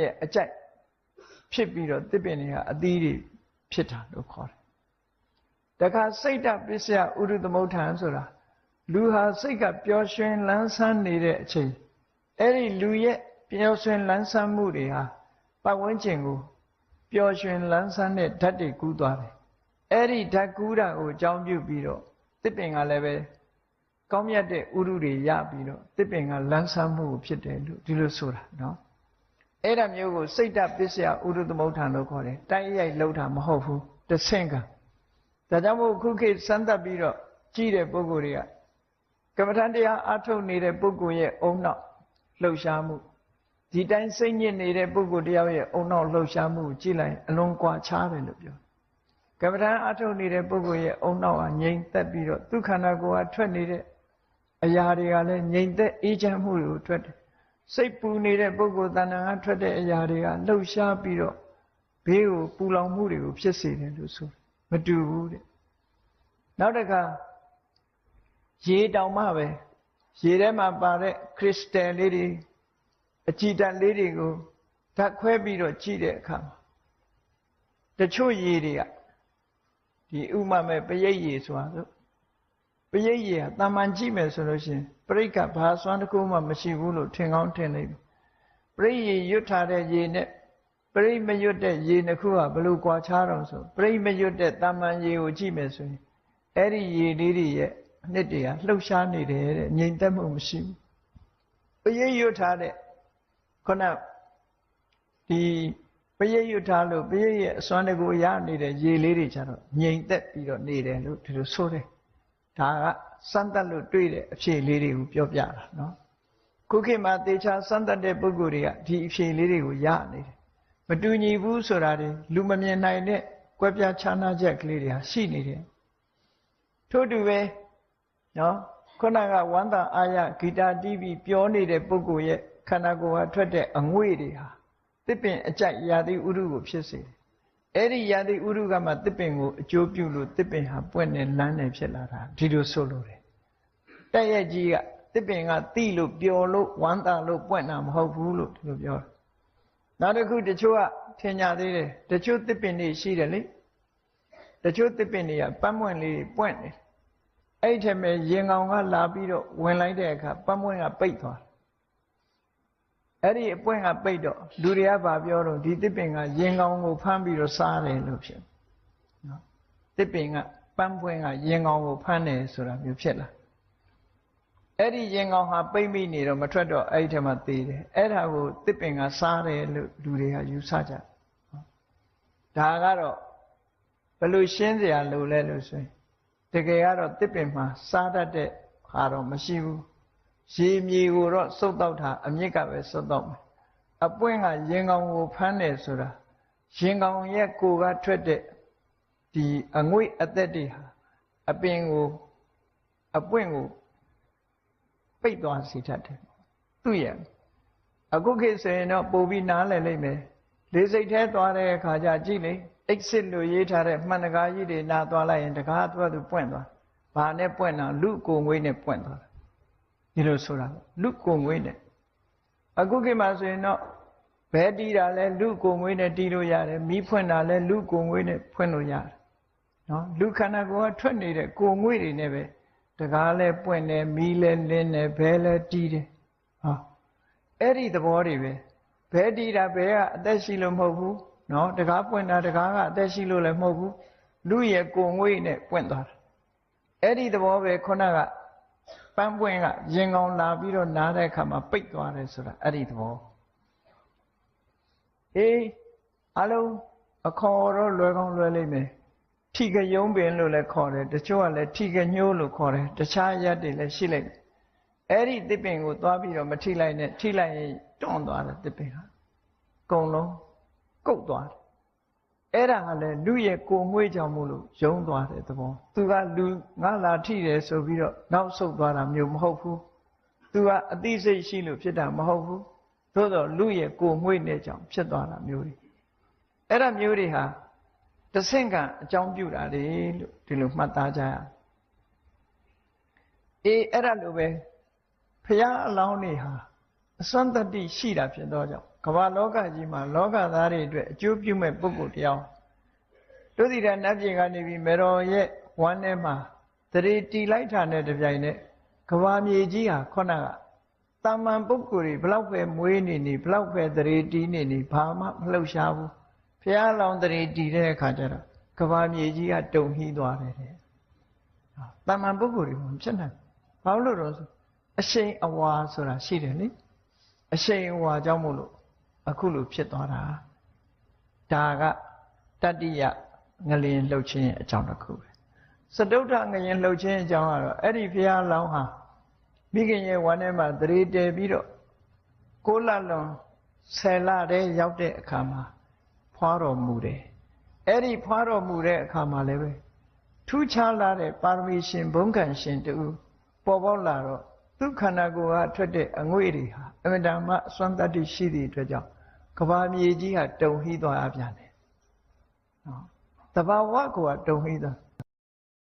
ရဲ့အကြိုက်ဖြစ်ပြီးတော့တစ်ပင်တွေကအသီးတွေဖြစ်တာလို့ခေါ်တယ်တခါစိတ်တပစ္စယဥရုသမုဋ္ဌာန်ဆိုတာလူဟာစိတ်ကပျော်ရွှင်လန်းဆန်းနေတဲ့အချိန်အဲ့ဒီလူရဲ့ပျော်ရွှင်လန်းဆန်းမှုတွေဟာပတ်ဝန်းကျင်ကိုပျော်ရွှင်လန်းဆန်းတဲ့ဓာတ်တွေကူးသွားတယ်အဲ့ဒီဓာတ်ကူးတာကိုအကြောင်းပြုပြီးတော့တစ်ပင်ကလည်းပဲကောင်းမြတ်တဲ့ဥရုတွေရပြီးတော့တစ်ပင်ကလန်းဆန်းမှုဖြစ်တယ်လို့ဒီလိုဆိုတာနော် အဲ့ဒါမျိုးကိုစိတ်တပစ္စယဥရုသမုဋ္ဌာန်လို့ခေါ်တယ်တိုက်ရိုက်လှုပ်တာမဟုတ်ဘူးတဆင့်ကဒါကြောင့်မို့ခုခေတ်စမ်းသပ်ပြီးတော့ကြည့်တဲ့ပုဂ္ဂိုလ်တွေကကမ္မထန်တရားအထုတ်နေတဲ့ပုဂ္ဂိုလ်ရဲ့အုံနောက်လှုပ်ရှားမှုဒီတိုင်းစိတ်ညစ်နေတဲ့ပုဂ္ဂိုလ်တယောက်ရဲ့အုံနောက်လှုပ်ရှားမှုကိုကြည့်လိုက်အလွန်ကွာခြားတယ်လို့ပြောကမ္မထန်အထုတ်နေတဲ့ပုဂ္ဂိုလ်ရဲ့အုံနောက်ဟာငြိမ်သက်ပြီးတော့သူခန္ဓာကိုယ်ဟာထွက်နေတဲ့အရာတွေကလည်းငြိမ်သက်အေးချမ်းမှုတွေကိုထွက်တယ် စိတ်ပူနေတဲ့ပုဂ္ဂိုလ်တဏ္ဍာကထွက်တဲ့အရာတွေကလှုပ်ရှားပြီးတော့ဘေးကိုပူလောင်မှုတွေကိုဖြစ်စေတယ်လို့ဆိုမတူဘူးတဲ့နောက်တစ်ခါရေတောင်မှပဲရေထဲမှာပါတဲ့ခရစ်စတယ်လေးတွေအကြည်တန်လေးတွေကိုဓာတ်ခွဲပြီးတော့ကြည့်တဲ့အခါမှာတချို့ရေတွေကဒီဥမမဲ့ပရိတ်ရေဆိုတာဆို ပရိတ်ရေကတာမန်ကြည့်မယ်ဆိုလို့ရှိရင်ပရိတ်ကဘာစွမ်းတစ်ခုမှမရှိဘူးလို့ထင်ကောင်းထင်လိမ့်မယ်ပရိတ်ရေရွတ်ထားတဲ့ရေနဲ့ပရိတ်မရွတ်တဲ့ရေနှစ်ခုကဘလို့ကွာခြားတော့ဆိုပရိတ်မရွတ်တဲ့တာမန်ရေကိုကြည့်မယ်ဆိုရင်အဲ့ဒီရေလေးတွေရဲ့အနှစ်တွေကလှုပ်ရှားနေတယ်တဲ့ငြိမ်သက်မှုမရှိဘူးပရိတ်ရွတ်ထားတဲ့ခုနဒီပရိတ်ရွတ်ထားလို့ပရိတ်ရဲ့အစွမ်းတကူရနေတဲ့ရေလေးတွေကျတော့ငြိမ်သက်ပြီးတော့နေတယ်လို့ဒီလိုဆိုတယ် ဒါကစမ်းသပ်လို့တွေ့တဲ့အဖြေလေးတွေကိုပြောပြတာနော်ခုခေတ်မှာတေချာစမ်းသပ်တဲ့ပုဂ္ဂိုလ်တွေကဒီအဖြေလေးတွေကိုရနေတယ်မတူညီဘူးဆိုတာတွေလူမမြင်နိုင်တဲ့ကွဲပြားခြားနားချက်ကလေးတွေဟာရှိနေတယ်ထို့တူပဲနော်ခုနကဝန္တာအာရဂီတာတီးပြီးပြောနေတဲ့ပုဂ္ဂိုလ်ရဲ့ခန္ဓာကိုယ်ဟာထွက်တဲ့အငွေ့တွေဟာတစ်ပင်အကြိုက်ရာသီဥတုကိုဖြစ်စေတယ် အဲ့ဒီရာသီဥတုကမှတစ်ပင်ကိုအကျိုးပြုလို့တစ်ပင်ဟာပွင့်နေလန်းနေဖြစ်လာတာဒီလိုဆိုလို့တယ်တက်ရဲ့ကြီးကတစ်ပင်ကတိလို့ပျော်လို့ဝမ်းသာလို့ပွင့်တာမဟုတ်ဘူးလို့ဒီလိုပြောတယ်နောက်တစ်ခုတချို့ကထင်ကြသေးတယ်တချို့တစ်ပင်တွေရှိတယ်လေတချို့တစ်ပင်တွေကပန်းပွင့်လေးပွင့်တယ်အဲ့ထက်မဲ့ရင်ကောင်ကလာပြီးတော့ဝင်လိုက်တဲ့အခါပန်းပွင့်ကပိတ်သွား အဲ့ဒီအပွင့်ကပိတ်တော့လူတွေကဗာပြောတော့ဒီတစ်ပင်ကရင်ကောင်ကိုဖမ်းပြီးတော့စားတယ်လို့ဖြစ်နော်တစ်ပင်ကပန်းပွင့်ကရင်ကောင်ကိုဖမ်းတယ်ဆိုတာမျိုးဖြစ်လာအဲ့ဒီရင်ကောင်ဟာပိတ်မိနေတော့မထွက်တော့အဲ့ဒီထဲမှာသေတယ်အဲ့ဒါကိုတစ်ပင်ကစားတယ်လို့လူတွေကယူဆကြဒါကတော့ဘယ်လိုရှင်းစရာလိုလဲလို့ဆိုရင်တကယ်ကတော့တစ်ပင်မှာစားတတ်တဲ့ဟာတော့မရှိဘူး ရေမြေကိုတော့စုပ်တော့တာအမြင့်ကပဲစုပ်တော့မယ်အပွင့်ကရင်ကောင်ကိုဖမ်းတယ်ဆိုတာရင်ကောင်ရဲ့ကိုကထွက်တဲ့ဒီအငွေ့အသက်တွေဟာအပင်ကိုအပွင့်ကိုပိတ်သွားစေတတ်တယ်သူ့ရဲ့အခုခေတ်ဆိုရင်တော့ပို့ပြီးနားလည်လိမ့်မယ်လေးစိတ်แท้သွားတဲ့အခါကျကြည့်လေ exit လို့ရေးထားတဲ့မှန်တကားကြီးတွေနာသွားလိုက်ရင်တကားသူကသူပွင့်သွားဘာနဲ့ပွင့်တာလူကိုငွေနဲ့ပွင့်သွားတာ ဒီလိုဆိုတာလူကိုငွေနဲ့အခုခေတ်မှာဆိုရင်တော့ဘဲတီးတာလဲလူကိုငွေနဲ့တီးလို့ရတယ်မီးဖွင့်တာလဲလူကိုငွေနဲ့ဖွင့်လို့ရတယ်နော်လူခန္ဓာကိုယ်ကထွက်နေတဲ့ကိုငွေတွေနဲ့ပဲတကားလဲပွင့်တယ်မီးလဲလင်းတယ်ဘဲလဲတီးတယ်ဟောအဲ့ဒီသဘောတွေပဲဘဲတီးတာဘဲကအသက်ရှိလို့မဟုတ်ဘူးနော်တကားပွင့်တာတကားကအသက်ရှိလို့လည်းမဟုတ်ဘူးလူရဲ့ကိုငွေနဲ့ပွင့်သွားတာအဲ့ဒီသဘောပဲခုနက ပန်းပွင့်ကရင်ကောင်လာပြီးတော့နားတဲ့အခါမှာပိတ်သွားတယ်ဆိုတာအဲ့ဒီသဘောအေးအလုံးအခေါ်တော့လွယ်ကောင်းလွယ်လိမ့်မယ်ထိကယုံပင်လို့လည်းခေါ်တယ်တချို့ကလည်းထိကညိုးလို့ခေါ်တယ်တခြားရက်တွေလည်းရှိလိုက်အဲ့ဒီတစ်ပင်ကိုသွားပြီးတော့မထိလိုက်နဲ့ထိလိုက်ရင်တွန်းသွားတယ်တစ်ပင်ဟာအကုန်လုံးကုတ်သွားတယ် အဲ့ဒါကလည်းလူရဲ့ကိုငွေ့ကြောင့်မို့လို့ယုံသွားတဲ့သဘောသူကလူငါလာထိတယ်ဆိုပြီးတော့နောက်ဆုတ်သွားတာမျိုးမဟုတ်ဘူးသူကအသိစိတ်ရှိလို့ဖြစ်တာမဟုတ်ဘူးသို့တော့လူရဲ့ကိုငွေ့နဲ့ကြောင့်ဖြစ်သွားတာမျိုးတွေအဲ့ဒါမျိုးတွေဟာတဆင့်ကအကြောင်းပြုတာလေလို့ဒီလိုမှတ်သားကြရအေးအဲ့ဒါလိုပဲဖရာအလောင်းတွေဟာ အစွမ်းတတ္တိရှိတာဖြစ်သောကြောင့်ကမ္ဘာလောကကြီးမှာလောကသားတွေအတွက်အကျိုးပြုမဲ့ပုဂ္ဂိုလ်တရားတို့ဒီတဲ့နတ်ပြည်ကနေပြီးမေတော်ရဲ့ဝမ်းထဲမှာတရေတီလိုက်တာနဲ့တပြိုင်နက်ကဘာမြေကြီးဟာခုနကတာမန်ပုဂ္ဂိုလ်တွေဘလောက်ပဲမွေးနေနေဘလောက်ပဲတရေတီနေနေဘာမှမလှုပ်ရှားဘူးဖះလောင်တရေတီတဲ့အခါကျတော့ကဘာမြေကြီးကတုံဟီးသွားတယ်တဲ့တာမန်ပုဂ္ဂိုလ်တွေမဖြစ်နိုင်ဘာလို့လို့ဆိုအရှိန်အဝါဆိုတာရှိတယ်လေ အရှိန်အဝါကြောင့်မို့လို့အခုလိုဖြစ်သွားတာဒါကတတ္တိယငလျင်လှုပ်ခြင်းရဲ့အကြောင်းတစ်ခုပဲစတုထငရင်လှုပ်ခြင်းအကြောင်းကတော့အဲ့ဒီဘုရားလောင်းဟာမိခင်ရဲ့ဝမ်းထဲမှာတရေတည်ပြီးတော့ကိုလလွန်ဆယ်လတည်းရောက်တဲ့အခါမှာဖွာတော်မူတယ်အဲ့ဒီဖွာတော်မူတဲ့အခါမှာလည်းပဲထူးခြားလာတဲ့ပါရမီရှင်ဘုံကံရှင်တူပေါ်ပေါက်လာတော့ သူခန္ဓာကိုယ်ကထွက်တဲ့အငွေ့တွေဟာအမြဲတမ်းအစွမ်းတတ္တိရှိသည့်အတွက်ကြောင့်ကဘာမြေကြီးဟာတုံဟီးသွားပြန်တယ်နော်တဘာဝကိုကတုံဟီးသွား